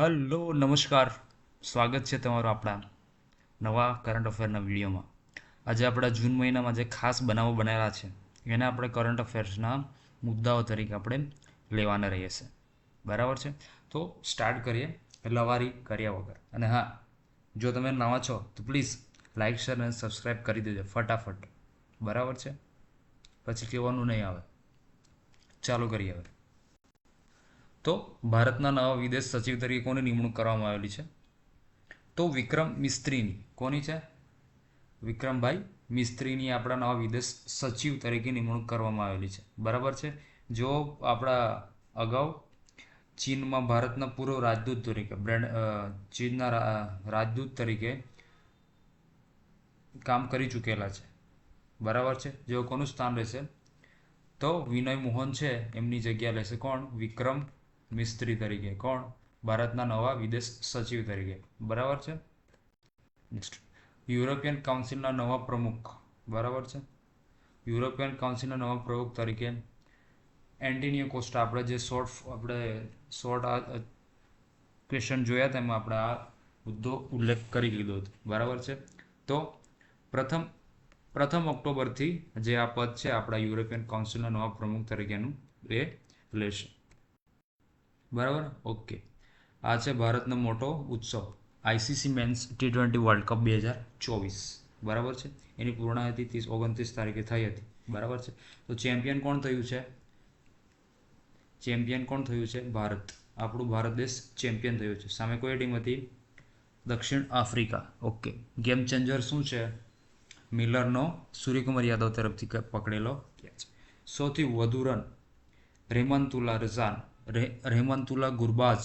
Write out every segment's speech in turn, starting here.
Hello, નમસ્કાર. સ્વાગત છે તમારું આપણા નવા કરંટ અફેરના વિડીયોમાં. આજે આપણા જૂન મહિનામાં જે ખાસ બનાવો બનાવેલા છે, એને આપણે કરંટ અફેર્સના મુદ્દાઓ તરીકે આપણે લેવાના રહીએ છે બરાબર છે? તો સ્ટાર્ટ કરીએ લવારી કર્યા વગર. અને હા, જો તમે નવા છો, તો પ્લીઝ લાઇક શેર અને સબસ્ક્રાઈબ કરી દેજો, ફટાફટ. બરાબર છે? પછી કહેવાનું નહીં આવે. ચાલુ કરીએ હવે. તો ભારતના નવા વિદેશ સચિવ તરીકે કોની નિમણૂક કરવામાં આવેલી છે? તો વિક્રમ મિસ્ત્રીની. કોની છે? વિક્રમભાઈ મિસ્ત્રીની આપણા નવા વિદેશ સચિવ તરીકે નિમણૂક કરવામાં આવેલી છે. બરાબર છે? જો આપણા અગાઉ ચીનમાં ભારતના પૂર્વ રાજદૂત તરીકે, બ્રેન્ડ ચીનના રાજદૂત તરીકે કામ કરી ચૂકેલા છે. બરાબર છે? જેઓ કોનું સ્થાન રહેશે? તો વિનય મોહન છે, એમની જગ્યા લેશે. કોણ? વિક્રમ મિસ્ત્રી તરીકે. કોણ? ભારતના નવા વિદેશ સચિવ તરીકે. બરાબર છે? નેક્સ્ટ યુરોપિયન કાઉન્સિલના નવા પ્રમુખ. બરાબર છે? યુરોપિયન કાઉન્સિલના નવા પ્રમુખ તરીકે એન્ટિનિયો કોસ્ટા. આપણે જે શોર્ટ આપણે શોર્ટ આ ક્વેશ્ચન જોયા તેમાં આપણે આ મુદ્દો ઉલ્લેખ કરી લીધો હતો. બરાબર છે? તો પ્રથમ પ્રથમ ઓક્ટોબરથી જે આ પદ છે આપણા યુરોપિયન કાઉન્સિલના નવા પ્રમુખ તરીકેનું એ લેશે. બરાબર? ઓકે. આ છે ભારતનો મોટો ઉત્સવ, ICC men's T twenty world cup બે હજાર ચોવીસ. બરાબર છે? એની પૂર્ણાહતિ ત્રીસ, ઓગણત્રીસ તારીખે થઈ હતી. બરાબર છે? તો ચેમ્પિયન કોણ થયું છે? ચેમ્પિયન કોણ થયું છે? ભારત. આપણું ભારત દેશ ચેમ્પિયન થયું છે. સામે કોઈ ટીમ હતી? દક્ષિણ આફ્રિકા. ઓકે. ગેમ ચેન્જર શું છે? મિલરનો સૂર્યકુમાર યાદવ તરફથી પકડેલો કેચ. સૌથી વધુ રન રેમનતુલા રઝાન રહેમંતુલા ગુરબાઝ,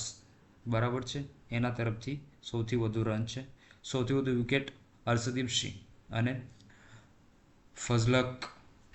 બરાબર છે? એના તરફથી સૌથી વધુ રન છે. સૌથી વધુ વિકેટ હર્ષદીપ સિંહ અને ફઝલક,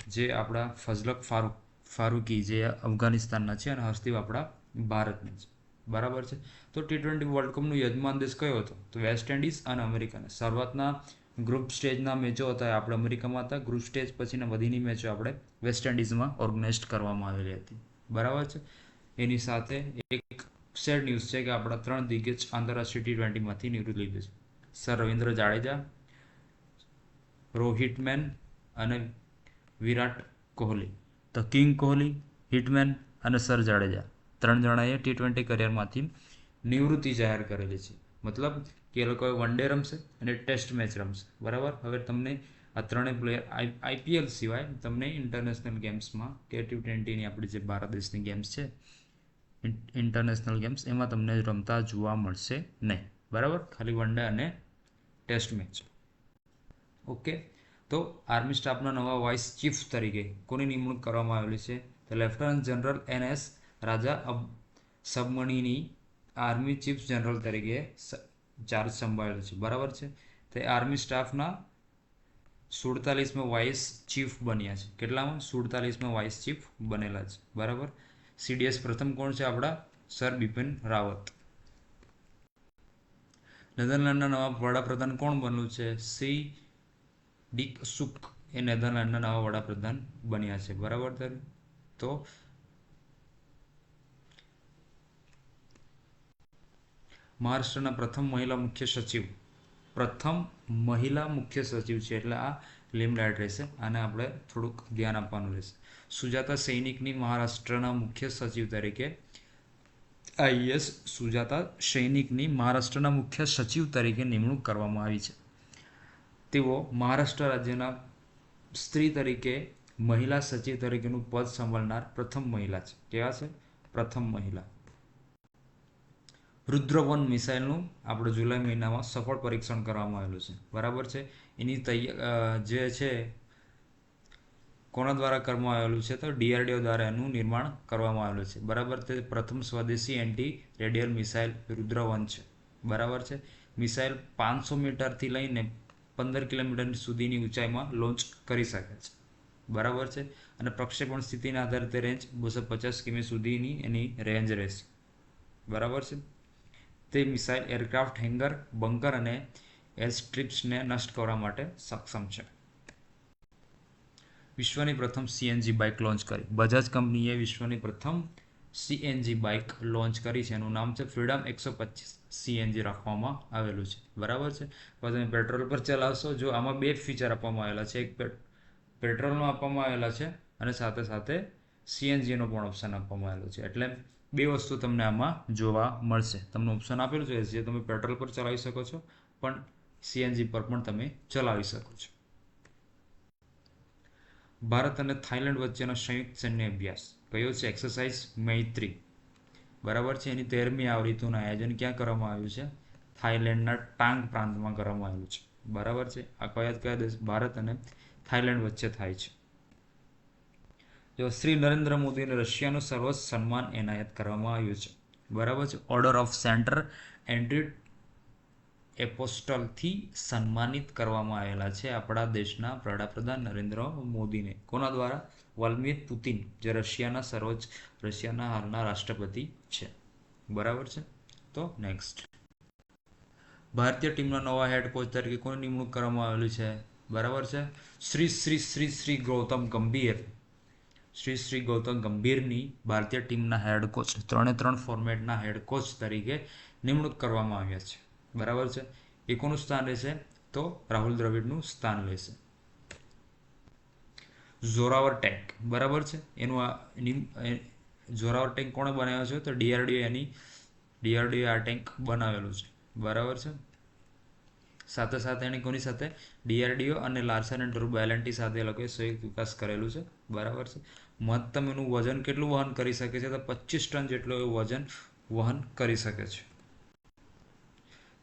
જે આપણા ફઝલક ફારૂક, ફારૂકી, જે અફઘાનિસ્તાનના છે અને હર્ષદીપ આપણા ભારતના છે. બરાબર છે? તો ટી ટ્વેન્ટી વર્લ્ડ કપનું યજમાન દેશ કયો હતો? તો વેસ્ટ ઇન્ડિઝ અને અમેરિકાને શરૂઆતના ગ્રુપ સ્ટેજના મેચો હતા આપણે અમેરિકામાં હતા. ગ્રુપ સ્ટેજ પછીના બધીની મેચો આપણે વેસ્ટ ઇન્ડિઝમાં ઓર્ગેનાઇઝ કરવામાં આવેલી હતી. બરાબર છે? એની સાથે એક સેડ ન્યૂઝ છે કે આપણા ત્રણ દિગ્ગજ આંતરરાષ્ટ્રીય ટી ટ્વેન્ટીમાંથી નિવૃત્ત લીધું છે. સર રવિન્દ્ર જાડેજા રોહિટ મેન અને વિરાટ કોહલી. તો કિંગ કોહલી, હિટમેન અને સર જાડેજા ત્રણ જણાએ ટી ટ્વેન્ટી કરિયરમાંથી નિવૃત્તિ જાહેર કરેલી છે. મતલબ કે એ લોકોએ વન ડે રમશે અને ટેસ્ટ મેચ રમશે. બરાબર? હવે તમને આ ત્રણેય પ્લેયર આઈપીએલ સિવાય તમને ઇન્ટરનેશનલ ગેમ્સમાં કે ટી ટ્વેન્ટીની આપણી જે ભારત દેશની ગેમ્સ છે ઇન્ટરનેશનલ ગેમ્સ એમાં તમને રમતા જોવા મળશે નહીં. બરાબર? ખાલી વન ડે અને ટેસ્ટ મેચ ઓકે? તો આર્મી સ્ટાફના નવા વાઇસ ચીફ તરીકે કોની નિમણૂક કરવામાં આવેલી છે? તો lieutenant general N S Raja અબ સબમણીની આર્મી ચીફ જનરલ તરીકે ચાર્જ સંભાળેલો છે. બરાબર છે? તે આર્મી સ્ટાફના સુડતાલીસમાં વાઇસ ચીફ બન્યા છે. કેટલામાં? સુડતાલીસમાં વાઇસ ચીફ બનેલા છે. બરાબર? સીડીએસ પ્રથમ કોણ છે આપણા? સર બિપિન રાવત. નેધરલેન્ડના નવા વડાપ્રધાન કોણ બન્યું છે? સી. ડિક સુક. એ નેધરલેન્ડના નવા વડાપ્રધાન બન્યા છે. બરાબર તો મહારાષ્ટ્રના પ્રથમ મહિલા મુખ્ય સચિવ. પ્રથમ મહિલા મુખ્ય સચિવ છે. એટલે આ લીમડાઇટ રહેશે આને આપણે થોડુંક ધ્યાન આપવાનું રહેશે. સુજાતા સૈનિકની મહારાષ્ટ્રના મુખ્ય સચિવ તરીકે આઈએસ સુજાતા સૈનિકની મહારાષ્ટ્રના મુખ્ય સચિવ તરીકે નિમણૂક કરવામાં આવી છે. તેઓ મહારાષ્ટ્ર રાજ્યના સ્ત્રી તરીકે મહિલા સચિવ તરીકેનું પદ સંભાળનાર પ્રથમ મહિલા છે. કેવા છે? પ્રથમ મહિલા. રુદ્રવન મિસાઇલનું આપણે જુલાઈ મહિનામાં સફળ પરીક્ષણ કરવામાં આવેલું છે. બરાબર છે? એની તૈયાર જે છે, કોના દ્વારા કરવામાં આવેલું છે તો ડીઆરડીઓ દ્વારા એનું નિર્માણ કરવામાં આવેલું છે. બરાબર તે પ્રથમ સ્વદેશી એન્ટી રેડિયલ મિસાઇલ રુદ્રવન છે. બરાબર છે? મિસાઇલ પાંચસો મીટરથી લઈને પંદર કિલોમીટર સુધીની ઊંચાઈમાં લોન્ચ કરી શકે છે. બરાબર છે? અને પ્રક્ષેપણ સ્થિતિના આધારે રેન્જ બસો પચાસ કિમી સુધીની એની રેન્જ રહેશે. બરાબર છે? તે મિસાઇલ એરક્રાફ્ટ હેંગર બંકર અને એર સ્ટ્રીપ્સને નષ્ટ કરવા માટે સક્ષમ છે. વિશ્વની પ્રથમ સીએનજી બાઇક લોન્ચ કરી. બજાજ કંપનીએ વિશ્વની પ્રથમ સીએનજી બાઇક લોન્ચ કરી છે. એનું નામ છે ફ્રીડમ એકસો પચીસ સીએનજી રાખવામાં આવેલું છે. બરાબર છે? હવે તમે પેટ્રોલ પર ચલાવશો, જો આમાં બે ફીચર આપવામાં આવેલા છે. એક પેટ્રોલમાં આપવામાં આવેલા છે અને સાથે સાથે સીએનજીનો પણ ઓપ્શન આપવામાં આવેલો છે. એટલે બે વસ્તુ તમને આમાં જોવા મળશે. તમને ઓપ્શન આપેલું છે, જે તમે પેટ્રોલ પર ચલાવી શકો છો, પણ સીએનજી પર પણ તમે ચલાવી શકો છો. ભારત અને થાઇલેન્ડ વચ્ચેનો સંયુક્ત સૈન્ય અભ્યાસ કયો છે? એક્સરસાઇઝ મૈત્રી. બરાબર છે? એની તેરમી આવૃત્તિનું આયોજન ક્યાં કરવામાં આવ્યું છે? થાઇલેન્ડના ટાંગ પ્રાંતમાં કરવામાં આવ્યું છે. બરાબર છે? આ કયા કયા દેશ ભારત અને થાઇલેન્ડ વચ્ચે થાય છે? જો શ્રી નરેન્દ્ર મોદીને રશિયાનું સર્વોચ્ચ સન્માન એનાયત કરવામાં આવ્યું છે. બરાબર છે? ઓર્ડર ઓફ સેન્ટર એન્ટ્રી એપોસ્ટલથી સન્માનિત કરવામાં આવેલા છે આપણા દેશના વડાપ્રધાન નરેન્દ્ર મોદીને. કોના દ્વારા? વલ્મીર પુતિન, જે રશિયાના સર્વોચ્ચ, રશિયાના હાલના રાષ્ટ્રપતિ છે. બરાબર છે? તો નેક્સ્ટ ભારતીય ટીમના નવા હેડ કોચ તરીકે કોની નિમણૂક કરવામાં આવેલી છે? બરાબર છે? શ્રી શ્રી શ્રી શ્રી ગૌતમ ગંભીર. શ્રી શ્રી ગૌતમ ગંભીરની ભારતીય ટીમના હેડ કોચ ત્રણે ત્રણ ફોર્મેટના હેડ કોચ તરીકે નિમણૂક કરવામાં આવ્યા છે. બરાબર છે? એ કોનું સ્થાન રહેશે? તો રાહુલ દ્રવિડનું સ્થાન લેશે ઝોરાવર ટેન્ક. બરાબર છે? એનું આ ઝોરાવર ટેન્ક કોણે બનાવ્યો છે? તો ડીઆરડીઓ એની ડીઆરડીઓ આ ટેન્ક બનાવેલું છે. બરાબર છે? સાથે સાથે એને કોની સાથે? ડીઆરડીઓ અને લાર્સન એન્ડ ટુરબો એલએનટી સાથે લોકોએ સંયુક્ત વિકાસ કરેલું છે. બરાબર છે? મહત્તમ એનું વજન કેટલું વહન કરી શકે છે? તો પચીસ ટન જેટલું એવું વજન વહન કરી શકે છે.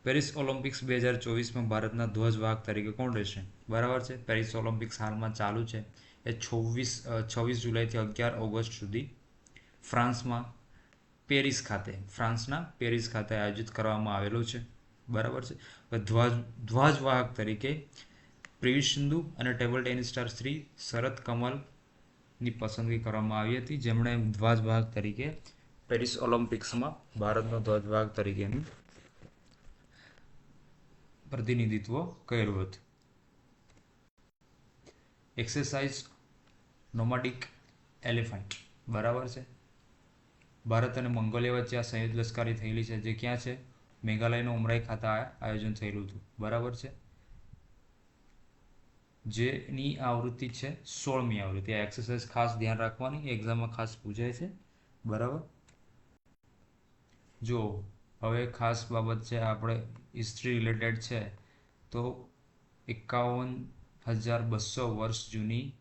પેરિસ ઓલિમ્પિક્સ બે હજાર ચોવીસમાં ભારતના ધ્વજવાહક તરીકે કોણ રહેશે? બરાબર છે. પેરિસ ઓલિમ્પિક્સ હાલમાં ચાલુ છે. એ છવ્વીસ છવ્વીસ જુલાઈથી અગિયાર ઓગસ્ટ સુધી ફ્રાન્સમાં પેરિસ ખાતે, ફ્રાન્સના પેરિસ ખાતે આયોજિત કરવામાં આવેલો છે. બરાબર છે? ધ્વજ ધ્વજવાહક તરીકે પ્રિવી સિંધુ અને table tennis star Shri Sharath કમલની પસંદગી કરવામાં આવી હતી. જેમણે ધ્વજવાહક તરીકે પેરિસ ઓલિમ્પિક્સમાં ભારતનો ધ્વજવાહક તરીકેનું પ્રતિનિધિત્વ કર્યું હતું. એક્સરસાઇઝ નોમાડિક એલિફન્ટ બરાબર છે? ભારત અને મંગોલિયા વચ્ચે આ સંયુક્ત લશ્કરી થયેલી છે, જે ક્યાં છે? મેઘાલયનું ઉમરાઈ ખાતા આયોજન થયેલું હતું. બરાબર છે? જેની આવૃત્તિ છે સોળમી આવૃત્તિ. આ એક્સરસાઇઝ ખાસ ધ્યાન રાખવાની એક્ઝામમાં ખાસ પૂછાય છે. બરાબર? જો હવે ખાસ બાબત છે, આપણે હિસ્ટ્રી રિલેટેડ છે, તો એકાવન હજાર બસો વર્ષ જૂની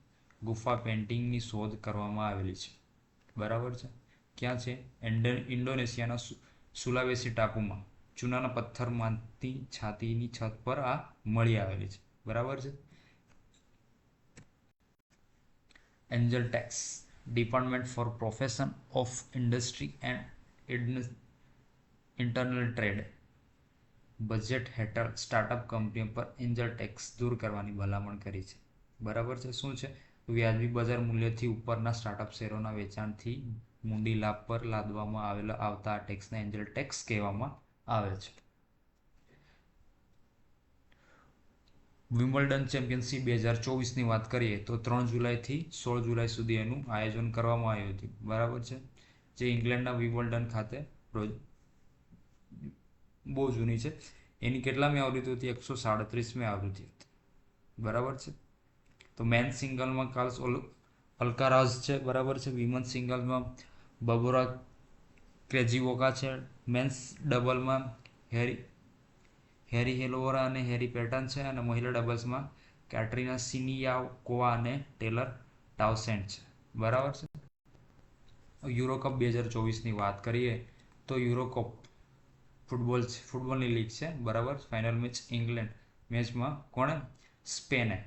ગુફા પેઇન્ટિંગની શોધ કરવામાં આવેલી છે. બરાબર છે? ક્યાં છે? ઇન્ડોનેશિયાના સુલાવેસી ટાપુમાં, ચૂનાના પથ્થરમાંથી છાતીની છત પર આ મળી આવેલી છે. બરાબર છે? Angel tax, department for profession of industry and internal trade budget હેઠળ સ્ટાર્ટઅપ કંપનીઓ પર એન્જલ ટેક્સ દૂર કરવાની ભલામણ કરી છે. બરાબર છે? શું છે? વ્યાજબી બજાર મૂલ્યથી ઉપરના સ્ટાર્ટઅપ શેરોના વેચાણથી મૂડી લાભ પર લાદવામાં આવેલા, આવતા આ ટેક્સને એન્જલ ટેક્સ કહેવામાં આવે છે. વિમ્બલ્ડન ચેમ્પિયનશિપ બે હજાર ચોવીસની વાત કરીએ તો ત્રણ જુલાઈથી સોળ જુલાઈ સુધી એનું આયોજન કરવામાં આવ્યું હતું. બરાબર છે? જે ઇંગ્લેન્ડના વિમ્બલ્ડન ખાતે રોજ બહુ જૂની છે. એની કેટલામી આવૃત્તિ હતી? એકસો સાડત્રીસમી આવૃત્તિ હતી. બરાબર છે? તો મેન સિંગલમાં કાલ અલ્કારાઝ છે, બરાબર છે? વિમન સિંગલમાં બબોરા ક્રેજીવોકા છે. મેન્સ ડબલમાં હેરી હેરી હેલોવરા અને હેરી પેટર્ન છે અને મહિલા ડબલ્સમાં કેટરીના સિનિયાકોવા અને ટેલર ટાવસેન્ટ છે. બરાબર છે? યુરો કપ બે હજાર ચોવીસની વાત કરીએ તો યુરો કપ ફૂટબોલ છે, ફૂટબોલની લીગ છે, બરાબર? ફાઇનલ મેચ ઇંગ્લેન્ડ મેચમાં કોણે? સ્પેને.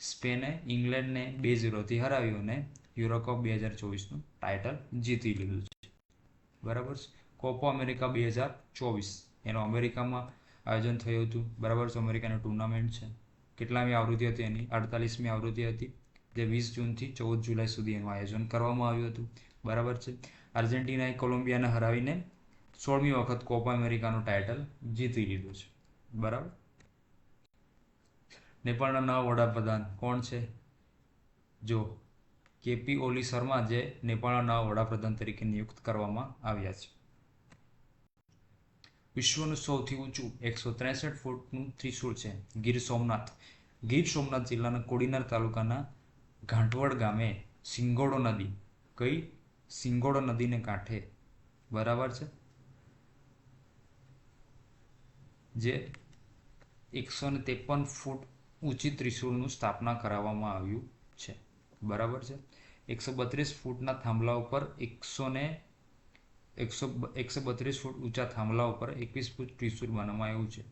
સ્પેને ઇંગ્લેન્ડને બે ઝીરોથી હરાવ્યું અને યુરોકપ બે હજાર ચોવીસનું ટાઇટલ જીતી લીધું છે. બરાબર છે? કોપો અમેરિકા બે હજાર ચોવીસ, એનું અમેરિકામાં આયોજન થયું હતું. બરાબર છે? અમેરિકાની ટુર્નામેન્ટ છે. કેટલામી આવૃત્તિ હતી એની? અડતાલીસમી આવૃત્તિ હતી. જે વીસ જૂનથી ચૌદ જુલાઈ સુધી એનું આયોજન કરવામાં આવ્યું હતું. બરાબર છે? આર્જેન્ટિનાએ કોલંબિયાને હરાવીને સોળમી વખત કોપા અમેરિકાનું ટાઇટલ જીતી લીધું છે. બરાબર? નેપાળના નવા વડાપ્રધાન કોણ છે? જો કેપી ઓલી શર્મા જે નેપાળના નવા વડાપ્રધાન તરીકે નિયુક્ત કરવામાં આવ્યા છે. વિશ્વનું સૌથી ઊંચું એકસો ત્રેસઠ ફૂટનું ત્રિશુળ છે ગીર સોમનાથ. ગીર સોમનાથ જિલ્લાના કોડીનાર તાલુકાના ઘાંટવડ ગામે સિંગોડો નદી કઈ સિંગોડો નદીને કાંઠે બરાબર છે? જે એકસો ને ત્રેપન ફૂટ ઊંચી ત્રિશૂળનું સ્થાપના કરાવવામાં આવ્યું છે. બરાબર છે? એકસો બત્રીસ ફૂટના થાંભલા ઉપર એકસો ને એકસો એકસો બત્રીસ ફૂટ ઊંચા થાંભલા ઉપર એકવીસ ફૂટ ત્રિશૂળ બનાવવામાં આવ્યું છે.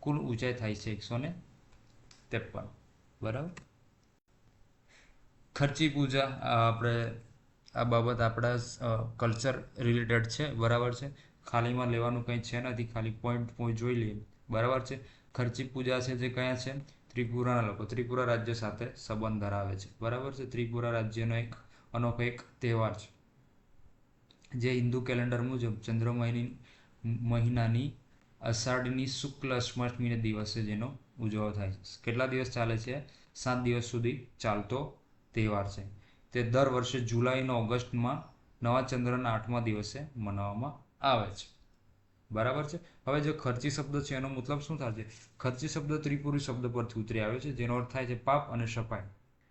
કુલ ઊંચાઈ થાય છે એકસો ને ત્રેપન. બરાબર? ખર્ચી પૂજા આપણે, આ બાબત આપણા કલ્ચર રિલેટેડ છે. બરાબર છે? ખાલીમાં લેવાનું કંઈ છે નથી, ખાલી પોઈન્ટ પોઈન્ટ જોઈ લઈએ. બરાબર છે? ખર્ચી પૂજા છે જે કયા છે? ત્રિપુરાના લોકો. ત્રિપુરા રાજ્ય સાથે સંબંધ ધરાવે છે. બરાબર છે? ત્રિપુરા રાજ્યનો એક અનોખો એક તહેવાર છે. જે હિન્દુ કેલેન્ડર મુજબ ચંદ્ર મહિનાની અષાઢની શુક્લ અષ્ટમીને દિવસે જેનો ઉજવો થાય છે. કેટલા દિવસ ચાલે છે? સાત દિવસ સુધી ચાલતો તહેવાર છે. તે દર વર્ષે જુલાઈનો ઓગસ્ટમાં નવા ચંદ્રના આઠમા દિવસે મનાવવામાં આવે છે. બરાબર છે? હવે જે ખર્ચી શબ્દ છે, એનો મતલબ શું થાય છે? ખર્ચી શબ્દ ત્રિપુરી શબ્દ પરથી ઉતરી આવ્યો છે, જેનો અર્થ થાય છે પાપ અને સપાઈ,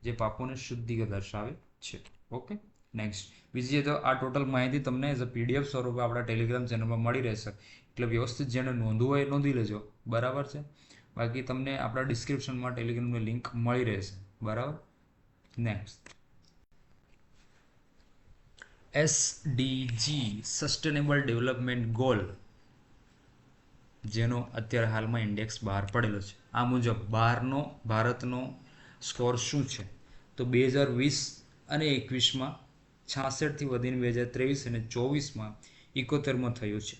જે પાપોને શુદ્ધિ દર્શાવે છે. ઓકે? નેક્સ્ટ બીજી તો આ ટોટલ માહિતી તમને એઝ અ પીડીએફ સ્વરૂપે આપણા ટેલિગ્રામ ચેનલમાં મળી રહેશે. એટલે વ્યવસ્થિત જેને નોંધવું હોય નોંધી લેજો. બરાબર છે? બાકી તમને આપણા ડિસ્ક્રિપ્શનમાં ટેલિગ્રામની લિંક મળી રહેશે. બરાબર? Next SDG sustainable development goal જેનો અત્યારે હાલમાં ઇન્ડેક્સ બહાર પડેલો છે. આ મુજબ બહારનો ભારતનો સ્કોર શું છે? તો બે હજાર વીસ અને એકવીસમાં છાસઠથી વધીને બે હજાર ત્રેવીસ અને ચોવીસમાં ઇકોતેરમાં થયું છે.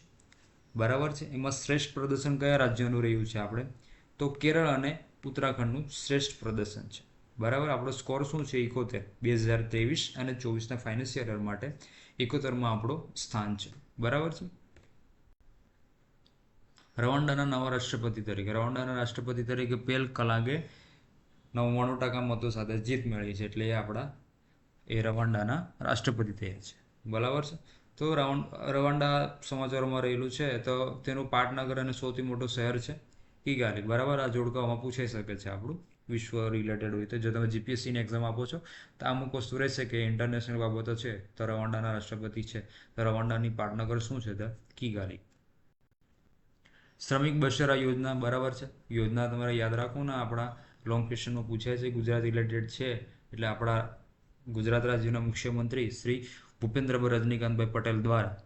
બરાબર છે? એમાં શ્રેષ્ઠ પ્રદર્શન કયા રાજ્યનું રહ્યું છે આપણે? તો કેરળ અને ઉત્તરાખંડનું શ્રેષ્ઠ પ્રદર્શન છે. બરાબર? આપણો સ્કોર શું છે? ઇકોતેર બે હજાર ત્રેવીસ અને ચોવીસના ફાઇનાન્શિયલ યર માટે ઇકોતેરમાં આપણો સ્થાન છે. બરાબર છે? રવાંડાના નવા રાષ્ટ્રપતિ તરીકે. રવાંડાના રાષ્ટ્રપતિ તરીકે પેલ કલાગે નવ્વાણું ટકા મતો સાથે જીત મેળવી છે. એટલે એ આપણા, એ રવાંડાના રાષ્ટ્રપતિ થયા છે. બરાબર છે? તો રાવણ, રવાંડા સમાચારોમાં રહેલું છે. તો તેનું પાટનગર અને સૌથી મોટું શહેર છે કિગાલી બરાબર? આ જોડકાઓમાં પૂછાઈ શકે છે આપણું. વિશ્વ રિલેટેડ હોય તો જો તમે જીપીએસસીની એક્ઝામ આપો છો, તો અમુક વસ્તુ રહેશે કે ઇન્ટરનેશનલ બાબતો છે, તો રવાંડાના રાષ્ટ્રપતિ છે, તો રવાંડાની પાટનગર શું છે તો? કિગાલી શ્રમિક બસેરા યોજના બરાબર છે. યોજના તમારે યાદ રાખો ને, આપણા લોંગ ક્વેશ્ચનમાં પૂછાય છે, ગુજરાત રિલેટેડ છે, એટલે આપણા ગુજરાત રાજ્યના મુખ્યમંત્રી શ્રી ભૂપેન્દ્રભાઈ રજનીકાંતભાઈ પટેલ દ્વારા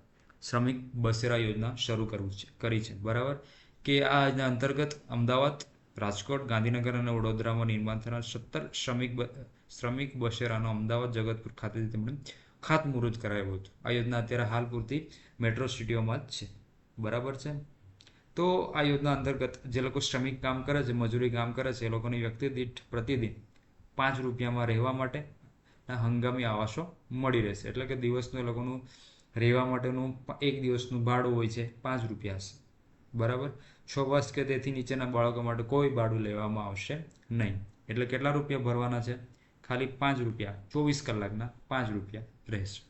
શ્રમિક બસેરા યોજના શરૂ કરવું છે, કરી છે. બરાબર? કે આ યોજના અંતર્ગત અમદાવાદ રાજકોટ, ગાંધીનગર અને વડોદરામાં નિર્માણ થનાર સત્તર શ્રમિક શ્રમિક બસેરાનો અમદાવાદ, જગતપુર ખાતેથી તેમણે ખાતમુહૂર્ત કરાવ્યું હતું. આ યોજના અત્યારે હાલ પૂરતી મેટ્રો સિટીઓમાં જ છે. બરાબર છે? તો આ યોજના અંતર્ગત જે લોકો શ્રમિક કામ કરે છે, મજૂરી કામ કરે છે, એ લોકોની વ્યક્તિ દીઠ પ્રતિદિન પાંચ રૂપિયામાં રહેવા માટે હંગામી આવાસો મળી રહેશે. એટલે કે દિવસનું એ લોકોનું રહેવા માટેનું એક દિવસનું ભાડું હોય છે પાંચ રૂપિયા હશે. બરાબર? છ વર્ષ કે તેથી નીચેના બાળકો માટે કોઈ ભાડું લેવામાં આવશે નહીં. એટલે કેટલા રૂપિયા ભરવાના છે? ખાલી પાંચ રૂપિયા. ચોવીસ કલાકના પાંચ રૂપિયા રહેશે.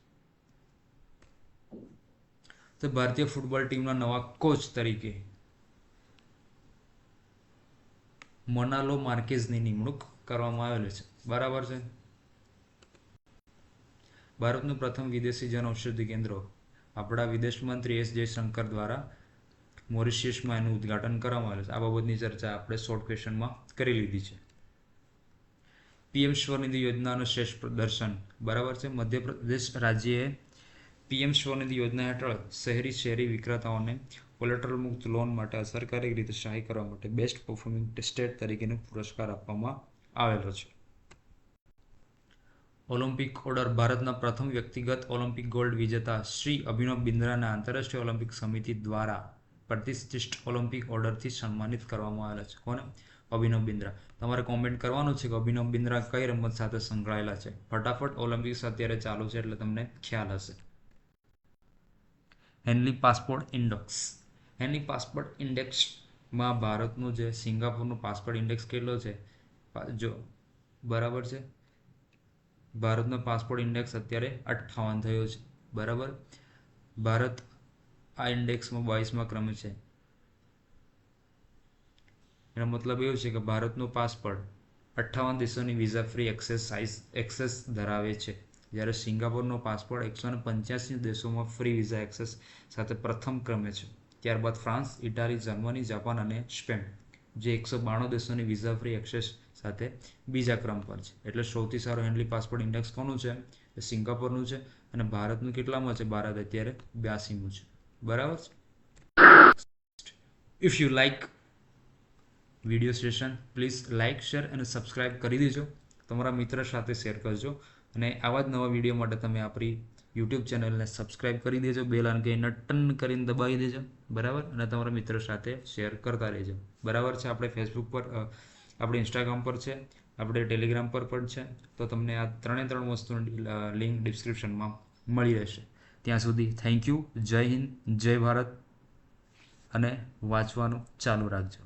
તો ભારતીય ફૂટબોલ ટીમના નવા કોચ તરીકે મોનાલો માર્કેઝની નિમણૂક કરવામાં આવેલી છે. બરાબર છે? ભારતનું પ્રથમ વિદેશી જનઔષધિ કેન્દ્ર. આપણા વિદેશ મંત્રી એસ જયશંકર દ્વારા મોરિશિયસમાં એનું ઉદ્ઘાટન કરવામાં આવેલું છે. આ બાબતની ચર્ચા આપણે શોર્ટ ક્વેશ્ચનમાં કરી લીધી છે. પીએમ સ્વનિધિ યોજનાનું શ્રેષ્ઠ પ્રદર્શન. બરાબર છે? મધ્યપ્રદેશ રાજ્યએ પીએમ સ્વનિધિ યોજના હેઠળ શહેરી શહેરી વિક્રેતાઓને કોલેટરલ મુક્ત લોન માટે અસરકારક રીતે સહાય કરવા માટે બેસ્ટ પરફોર્મિંગ સ્ટેટ તરીકેનો પુરસ્કાર આપવામાં આવેલો છે. ઓલિમ્પિક ઓર્ડર ભારતના પ્રથમ વ્યક્તિગત ઓલિમ્પિક ગોલ્ડ વિજેતા શ્રી અભિનવ બિન્દ્રાના આંતરરાષ્ટ્રીય ઓલિમ્પિક સમિતિ દ્વારા પ્રતિષ્ઠિત ઓલિમ્પિક ઓર્ડરથી સન્માનિત કરવામાં આવેલા છે. કોને? અભિનવ બિંદ્રા. તમારે કોમેન્ટ કરવાનું છે કે અભિનવ બિંદ્રા કઈ રમત સાથે સંકળાયેલા છે? ફટાફટ ઓલિમ્પિક્સ અત્યારે ચાલુ છે એટલે તમને ખ્યાલ હશે. Henley passport index. Henley passport ઇન્ડેક્સમાં ભારતનું જે સિંગાપુરનું પાસપોર્ટ ઇન્ડેક્સ કેટલો છે? જો, બરાબર છે? ભારતનો પાસપોર્ટ ઇન્ડેક્સ અત્યારે અઠ્ઠાવન થયો છે. બરાબર? ભારત આ ઇન્ડેક્સમાં બાવીસમાં ક્રમે છે. એનો મતલબ એવો છે કે ભારતનો પાસપોર્ટ અઠ્ઠાવન દેશોની visa free access size access ધરાવે છે. જ્યારે સિંગાપોરનો પાસપોર્ટ એકસો ને પંચ્યાસી દેશોમાં ફ્રી વિઝા એક્સેસ સાથે પ્રથમ ક્રમે છે. ત્યારબાદ ફ્રાન્સ, ઇટાલી, જર્મની, જાપાન અને સ્પેન, જે એકસો બાણું દેશોની વિઝા ફ્રી એક્સેસ સાથે બીજા ક્રમ પર છે. એટલે સૌથી સારો હેન્ડલી પાસપોર્ટ ઇન્ડેક્સ કોનું છે? સિંગાપોરનું છે અને ભારતનું કેટલામાં છે? ભારત અત્યારે બ્યાસીમું છે. બરાબર? If you like video session please like share અને સબસ્ક્રાઇબ કરી દેજો. તમારા મિત્ર સાથે શેર કરજો. અને આવા જ નવા વીડિયો માટે તમે આપણી યુટ્યુબ ચેનલને સબસ્ક્રાઇબ કરી દેજો. બેલ આઇકનને ટન કરીને દબાવી દેજો. બરાબર? અને તમારા મિત્રો સાથે શેર કરતા રહેજો. બરાબર છે? આપણે ફેસબુક પર આપણે ઇન્સ્ટાગ્રામ પર છે. આપણે ટેલિગ્રામ પર પણ છે. તો તમને આ ત્રણે ત્રણ વસ્તુની લિંક ડિસ્ક્રિપ્શનમાં મળી રહેશે. ત્યાં સુધી થેન્ક યુ જય હિન્દ જય ભારત અને વાંચવાનું ચાલુ રાખજો.